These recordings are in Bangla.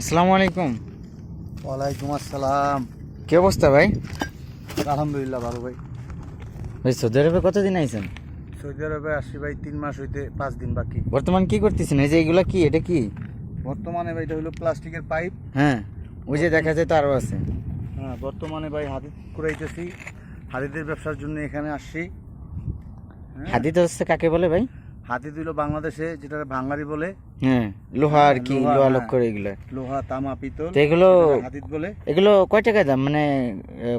আসসালামু আলাইকুম। ওয়ালাইকুম আসসালাম। কি অবস্থা ভাই? আলহামদুলিল্লাহ ভালো ভাই। ভাই সৌদি আরবে কতদিন আইছেন? সৌদি আরবে আসছি ভাই তিন মাস হইতে পাঁচ দিন বাকি। বর্তমান কি করতেছেন? এই যে এগুলা কি? এটা কি? বর্তমানে ভাই এটা হলো প্লাস্টিকের পাইপ। হ্যাঁ ওই যে দেখা যায় তো আরও আছে। হ্যাঁ বর্তমানে ভাই হাদিদ কুড়াইতেছি। হাদিদের ব্যবসার জন্য এখানে আসছি। হ্যাঁ, হাদিতে হচ্ছে কাকে বলে ভাই? হাদিদ হইল বাংলাদেশে যেটা ভাঙ্গারি বলে। হ্যাঁ লোহা আর কি লোহা, লোহা হ্যাঁ। লক্ষ্য লোহা তামা পিতল তো এগুলো যেটাকে বলে। এগুলো কয় টাকা দাম? মানে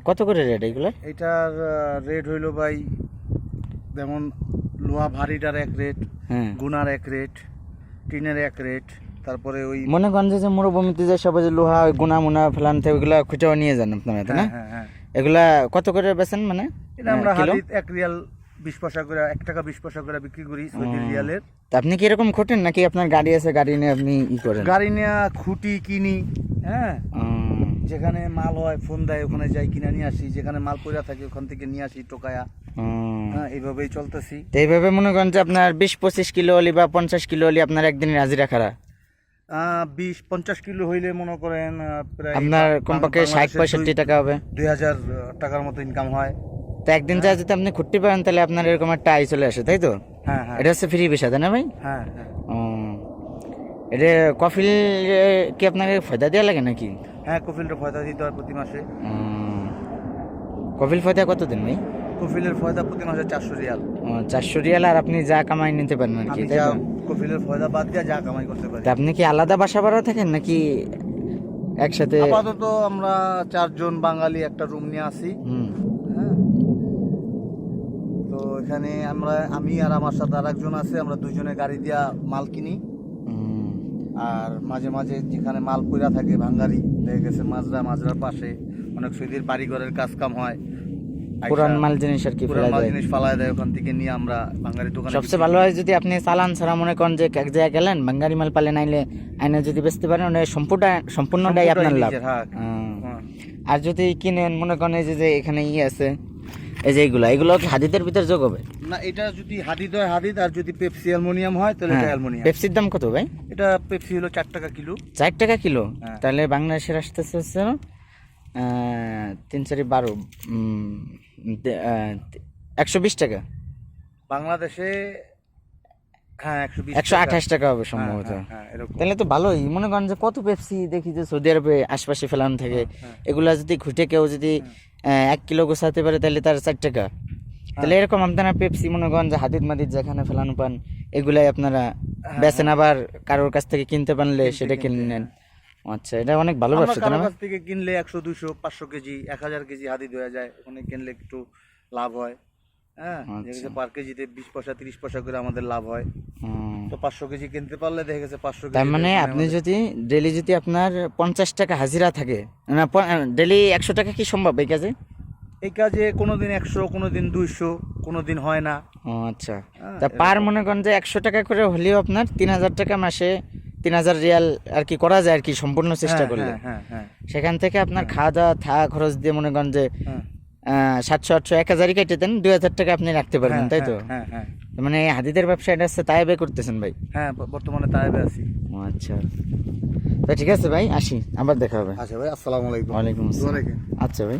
কত করে রেট এগুলো? এটার রেট হইল ভাই যেমন লোহা ভারীটার এক রেট হ্যাঁ। গুনার এক রেট টিনের এক রেট তারপরে ওই মনে করেন যে মরুভূমিতে যে সবাই যে লোহা গুনা মুনা ফেলান থেকে ওগুলা খুঁটাও নিয়ে যান আপনারা না হ্যাঁ হ্যাঁ হ্যাঁ। এগুলা কত করে বেচেন মানে? এটা আমরা? হাদিদ এক রিয়াল বিশ পয়সা করে এক টাকা বিশ পয়সা করে বিক্রি করি সৌদি রিয়ালের তা আপনি কি এরকম খোটেন নাকি আপনার গাড়ি আছে গাড়ি নিয়ে আপনি ই করেন? গাড়ি নেওয়া খুঁটি কিনি হ্যাঁ? উম, যেখানে মাল হয় ফোন দেয় ওখানে যাই কিনে নিয়ে আসি যেখানে মাল পড়া থাকে ওখান থেকে নিয়ে আসি টোকায়া। উম। হ্যাঁ এইভাবেই চলতেছি। তো এইভাবে মনে করেন যে আপনার বিশ পঁচিশ কিলো হলি বা পঞ্চাশ কিলো হলি আপনার একদিনের হাজিরা খারা আহ, বিশ পঞ্চাশ কিলো হইলে মনে করেন আহ, প্রায় আপনার বাং- কমপক্ষে ষাট বাংলাদেশের পঁয়ষট্টি দুই- টাকা হবে। দুই হাজার আহ, টাকার মতো ইনকাম হয়। তো একদিন যা যদি আপনি খুঁটতে পারেন তাহলে আপনার এরকম একটা আয় চলে আসে তাই তো? হ্যাঁ হ্যাঁ। এটা হচ্ছে ফ্রি পেশা তাই না ভাই? হ্যাঁ হ্যাঁ। এটা কফিল কি আপনাকে ফয়দা দেওয়া লাগে নাকি? হ্যাঁ কফিলটা ফয়দা দিতে হয় প্রতি মাসে। কফিল ফয়দা কতদিন ভাই? কফিলের ফয়দা প্রতি মাসে চারশো রিয়াল। চারশো রিয়াল আর আপনি যা কামাই নিতে পারেন আর কি তাই কফিলের ফয়দা বাদ দিয়ে যা কামাই করতে পারি। তা আপনি কি আলাদা বাসা ভাড়া থাকেন নাকি একসাথে? আপাতত আমরা চারজন বাঙালি একটা রুম নিয়ে আসি। হুম হ্যাঁ তো এখানে আমরা আমি আর আমার সাথে আর একজন আছে আমরা দুজনে গাড়ি দিয়া মাল কিনি। আর মাঝে মাঝে যেখানে মাল পইরা থাকে ভাঙ্গারি দেখে গেছে মাজরা মাজরার পাশে। অনেক সৈদির বাড়িঘরের কাজ কাম হয় পুরান মাল জিনিস আর কি পুরান মাল জিনিস ফালায় দেয় ওখান থেকে নিয়ে আমরা ভাঙ্গারি দোকানে সবচেয়ে ভালো হয় যদি আপনি চালান ছাড়া মনে করেন যে এক জায়গায় গেলেন বাঙ্গারি মাল পালে নাইলে আইনে যদি বেচতে পারেন ওটা সম্পূর্ণ সম্পূর্ণটাই আপনার লাভ। হ্যাঁ। আর যদি কিনেন মনে করেন যে এখানে ই আছে এই যে এইগুলা এগুলো কি হাদিদের ভিতর যোগ হবে? না এটা যদি হাদিদ হয় হাদিদ আর যদি পেপসি অ্যালমোনিয়াম হয় তাহলে এটা হ্যাঁ। অ্যালমোনিয়াম। পেপসির দাম কত ভাই? এটা পেপসি হলো চার টাকা কিলো। চার টাকা কিলো? হ্যাঁ। তাহলে বাংলাদেশের আসতেছে হচ্ছে তিন চারি বারো একশো বিশ টাকা। বাংলাদেশে হ্যাঁ একশো আঠাশ টাকা হবে সম্ভবত। হ্যাঁ, হ্যাঁ, এরকম। তাহলে তো ভালোই। মনে করেন যে কত পেপসি দেখি যে সৌদি আরবে আশপাশে ফেলানো থাকে। হ্যাঁ। এগুলা যদি ঘুটে কেউ যদি এক কিলো গোছাতে পারে তাহলে তার চার টাকা। তাহলে এরকম আপনারা পেপসি মনে করেন যে যেখানে ফেলানো পান এগুলাই আপনারা বেচেন আবার কারোর কাছ থেকে কিনতে পারলে সেটা কিনে নেন। আচ্ছা এটা অনেক ভালো ব্যবসা তাই না কাছ থেকে কিনলে একশো দুইশো পাঁচশো কেজি এক হাজার কেজি হাদিদ হয়ে যায়। ওখানে কিনলে একটু লাভ হয়। হ্যাঁ আচ্ছা। পার কেজিতে বিশ পয়সা তিরিশ পয়সা করে আমাদের লাভ হয়। তো পাঁচশো কেজি কিনতে পারলে দেখে গেছে পাঁচশো তার মানে আপনি যদি ডেলি যদি আপনার পঞ্চাশ টাকা হাজিরা থাকে না ডেলি একশো টাকা কি সম্ভব এই কাজে? এই কাজে কোনোদিন একশো কোনোদিন দুইশো কোনোদিন হয় না। ও আচ্ছা। হ্যাঁ, তা পার মনে করেন যে একশো টাকা করে হলেও আপনার তিন হাজার টাকা মাসে তিন হাজার রিয়াল আর কি করা যায় আর কি সম্পূর্ণ চেষ্টা হ্যাঁ, করলে। হ্যাঁ সেখান থেকে আপনার খাওয়া দাওয়া থাকা খরচ দিয়ে মনে করেন যে সাতশো আটশো এক হাজারই কেটে দেন দুই হাজার টাকা আপনি রাখতে পারবেন তাই তো? হ্যাঁ হ্যাঁ মানে হাদিদের ব্যবসা এটা হচ্ছে তাইবে করতেছেন ভাই? হ্যাঁ বর্তমানে তাইবে আছি। ও আচ্ছা। তা ঠিক আছে ভাই আসি আবার দেখা হবে। আচ্ছা ভাই আসসালামু আলাইকুম। ওয়ালাইকুম আসসালাম। আচ্ছা ভাই।